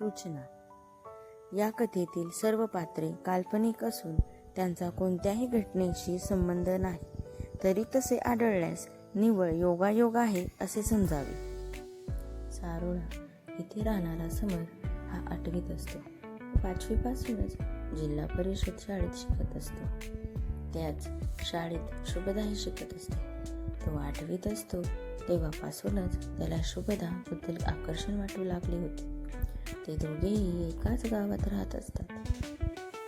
सूचना. या कथेतील सर्व पात्रे काल्पनिक असून त्यांचा कोणत्याही घटनेशी संबंध नाही. तरी तसे आढळल्यास निव्वळ योगायोग आहे असे समजावे. सारोळा इथे राहणारा समर हा आठवीत असतो. पाचवीपासूनच जिल्हा परिषद शाळेत शिकत असतो. त्याच शाळेत शुभदाही शिकत असते. तो आठवीत असतो तेव्हापासूनच त्याला शुभदाबद्दल आकर्षण वाटू लागले होते. ते दोघेही एकाच गावात राहत असतात.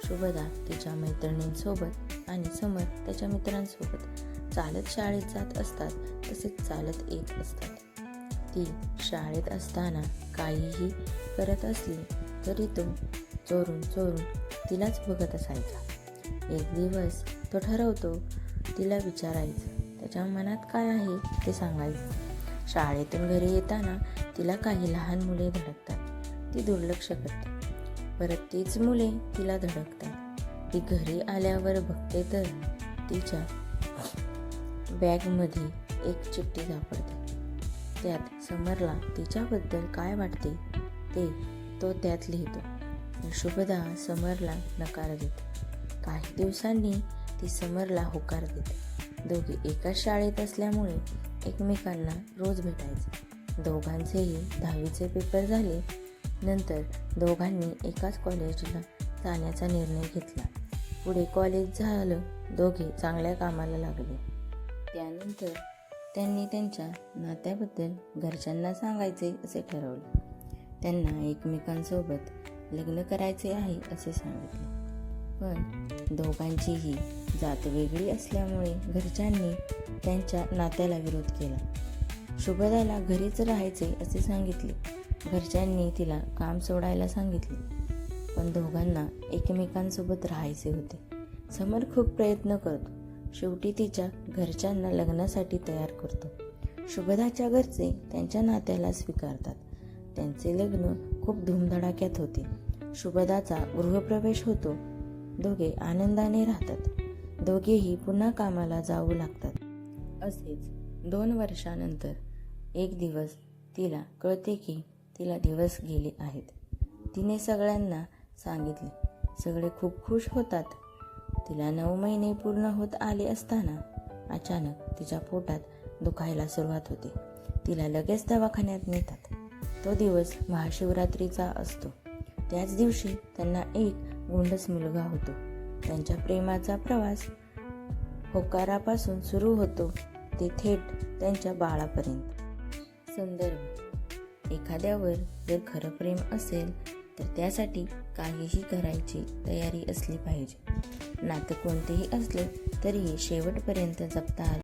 शुभदा तिच्या मैत्रिणींसोबत आणि समर त्याच्या मित्रांसोबत चालत शाळेत जात असतात तसेच चालत येत असतात. ती शाळेत असताना काहीही करत असली तरी तो चोरून चोरून तिलाच बघत असायचा. एक दिवस तो ठरवतो तिला विचारायचं त्याच्या मनात काय आहे ते सांगायचं. शाळेतून घरी येताना तिला काही लहान मुले धडकतात. ती दुर्लक्ष करते. परत तीच मुले तिला धडकतात. ती घरी आल्यावर बघते तर तिच्या बॅगमध्ये एक चिठ्ठी सापडते. त्यात समरला तिच्याबद्दल काय वाटते ते तो त्यात लिहितो. शुभदा समरला नकार देते. काही दिवसांनी ती समरला होकार देते. दोघे एकाच शाळेत असल्यामुळे एकमेकांना रोज भेटायचे. दोघांचेही दहावीचे पेपर झाले. नंतर दोघांनी एकाच कॉलेजला जाण्याचा निर्णय घेतला. पुढे कॉलेज झालं दोघे चांगल्या कामाला लागले. त्यानंतर त्यांनी त्यांच्या नात्याबद्दल घरच्यांना सांगायचे असे ठरवले. त्यांना एकमेकांसोबत लग्न करायचे आहे असे सांगितले. पण दोघांचीही जात वेगळी असल्यामुळे घरच्यांनी त्यांच्या नात्याला विरोध केला. शुभदाला घरीच राहायचे असे सांगितले. घरच्यांनी तिला काम सोडायला सांगितले. पण दोघांना एकमेकांसोबत राहायचे होते. समर खूप प्रयत्न करतो. शेवटी तिच्या घरच्यांना लग्नासाठी तयार करतो. शुभदाच्या घरचे त्यांच्या नात्याला स्वीकारतात. त्यांचे लग्न खूप धूमधडाक्यात होते. शुभदाचा गृहप्रवेश होतो. दोघे आनंदाने राहतात. दोघेही पुन्हा कामाला जाऊ लागतात. असेच दोन वर्षानंतर एक दिवस तिला कळते की तिला दिवस गेले आहेत. तिने सगळ्यांना सांगितले सगळे खूप खुश होतात. तिला नऊ महिने पूर्ण होत आले असताना अचानक तिच्या पोटात दुखायला सुरुवात होते. तिला लगेच दवाखान्यात नेतात. तो दिवस महाशिवरात्रीचा असतो. त्याच दिवशी त्यांना एक गोंडस मुलगा होतो. त्यांच्या प्रेमाचा प्रवास होकारापासून सुरू होतो. ते थेट त्यांच्या बाळापर्यंत. संदर्भ एखाद्यावर जर खरं प्रेम असेल तर त्यासाठी काहीही करायची तयारी असली पाहिजे. नातं कोणतेही असले तरीही शेवटपर्यंत जपता आले